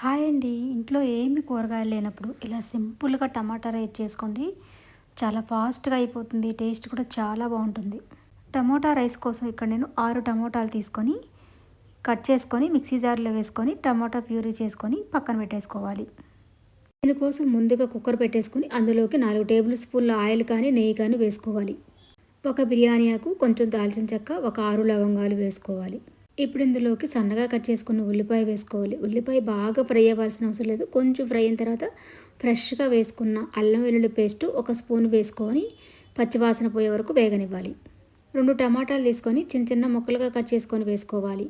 Hi అండి. ఇంట్లో ఏమి కూరగాయలు లేనప్పుడు ఇలా సింపుల్గా టమాటా రైస్ చేసుకోండి. చాలా ఫాస్ట్గా అయిపోతుంది. టేస్ట్ కూడా చాలా బాగుంటుంది. టమోటా రైస్ కోసం ఇక్కడ నేను ఆరు టమోటాలు తీసుకొని కట్ చేసుకొని మిక్సీ జార్లో వేసుకొని టమాటా ప్యూరీ చేసుకొని పక్కన పెట్టేసుకోవాలి. దీనికోసం ముందుగా కుక్కర్ పెట్టేసుకొని అందులోకి నాలుగు టేబుల్ స్పూన్ల ఆయిల్ కానీ నెయ్యి కానీ వేసుకోవాలి. ఒక బిర్యానీ ఆకు కొంచెం దాల్చిన చెక్క ఒక ఆరు లవంగాలు వేసుకోవాలి. ఇప్పుడు ఇందులోకి సన్నగా కట్ చేసుకున్న ఉల్లిపాయ వేసుకోవాలి. ఉల్లిపాయ బాగా ఫ్రై అవ్వాల్సిన అవసరం లేదు. కొంచెం ఫ్రై అయిన తర్వాత ఫ్రెష్గా వేసుకున్న అల్లం వెల్లుల్లి పేస్ట్ ఒక స్పూన్ వేసుకొని పచ్చివాసన పోయే వరకు వేగనివ్వాలి. రెండు టమాటాలు తీసుకొని చిన్న చిన్న ముక్కలుగా కట్ చేసుకొని వేసుకోవాలి.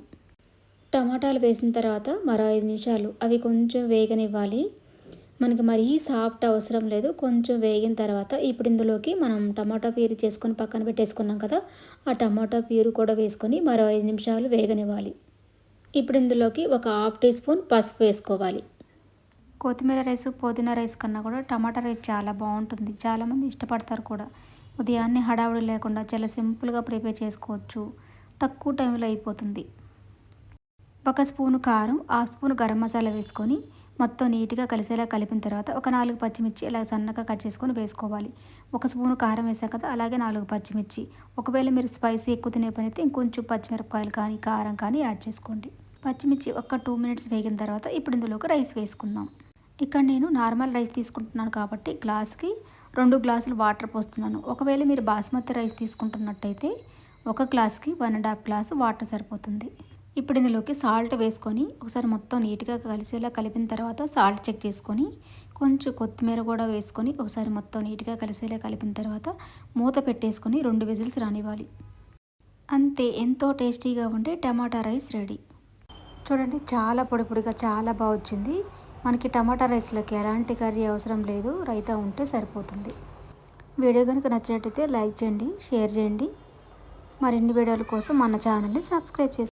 టమాటాలు వేసిన తర్వాత మరో ఐదు నిమిషాలు అవి కొంచెం వేగనివ్వాలి. మనకి మరీ సాఫ్ట్ అవసరం లేదు. కొంచెం వేగిన తర్వాత ఇప్పుడు ఇందులోకి మనం టమాటా ప్యూరి చేసుకొని పక్కన పెట్టేసుకున్నాం కదా ఆ టమాటా ప్యూరి కూడా వేసుకొని మరో ఐదు నిమిషాలు వేగనివ్వాలి. ఇప్పుడు ఇందులోకి ఒక హాఫ్ టీ స్పూన్ పసుపు వేసుకోవాలి. కొత్తిమీర రైస్ పుదీనా రైస్ కన్నా కూడా టమాటా రైస్ చాలా బాగుంటుంది. చాలామంది ఇష్టపడతారు కూడా. ఉదయాన్నే హడావుడి లేకుండా చాలా సింపుల్గా ప్రిపేర్ చేసుకోవచ్చు. తక్కువ టైంలో అయిపోతుంది. ఒక స్పూను కారం హాఫ్ స్పూన్ గరం మసాలా వేసుకొని మొత్తం నీట్గా కలిసేలా కలిపిన తర్వాత ఒక నాలుగు పచ్చిమిర్చి ఇలా సన్నగా కట్ చేసుకొని వేసుకోవాలి. ఒక స్పూను కారం వేసాక కదా అలాగే నాలుగు పచ్చిమిర్చి. ఒకవేళ మీరు స్పైసీ ఎక్కువ తినే పని అయితే ఇంకొంచెం పచ్చిమిరపకాయలు కానీ కారం కానీ యాడ్ చేసుకోండి. పచ్చిమిర్చి ఒక టూ మినిట్స్ వేగిన తర్వాత ఇప్పుడు ఇందులోకి రైస్ వేసుకుందాం. ఇక్కడ నేను నార్మల్ రైస్ తీసుకుంటున్నాను కాబట్టి గ్లాస్కి రెండు గ్లాసులు వాటర్ పోస్తున్నాను. ఒకవేళ మీరు బాస్మతి రైస్ తీసుకుంటున్నట్టయితే ఒక గ్లాస్కి one and half glass water సరిపోతుంది. ఇప్పుడు ఇందులోకి సాల్ట్ వేసుకొని ఒకసారి మొత్తం నీట్గా కలిసేలా కలిపిన తర్వాత సాల్ట్ చెక్ చేసుకొని కొంచెం కొత్తిమీర కూడా వేసుకొని ఒకసారి మొత్తం నీట్గా కలిసేలా కలిపిన తర్వాత మూత పెట్టేసుకొని రెండు విజిల్స్ రానివ్వాలి. అంతే ఎంతో టేస్టీగా ఉండే టమాటా రైస్ రెడీ. చూడండి చాలా పొడి పొడిగా చాలా బాగా వచ్చింది. మనకి టమాటా రైస్లోకి ఎలాంటి కర్రీ అవసరం లేదు రైతా ఉంటే సరిపోతుంది. వీడియో కనుక నచ్చినట్టయితే లైక్ చేయండి షేర్ చేయండి. మరిన్ని వీడియోల కోసం మన ఛానల్ని సబ్స్క్రైబ్ చేసి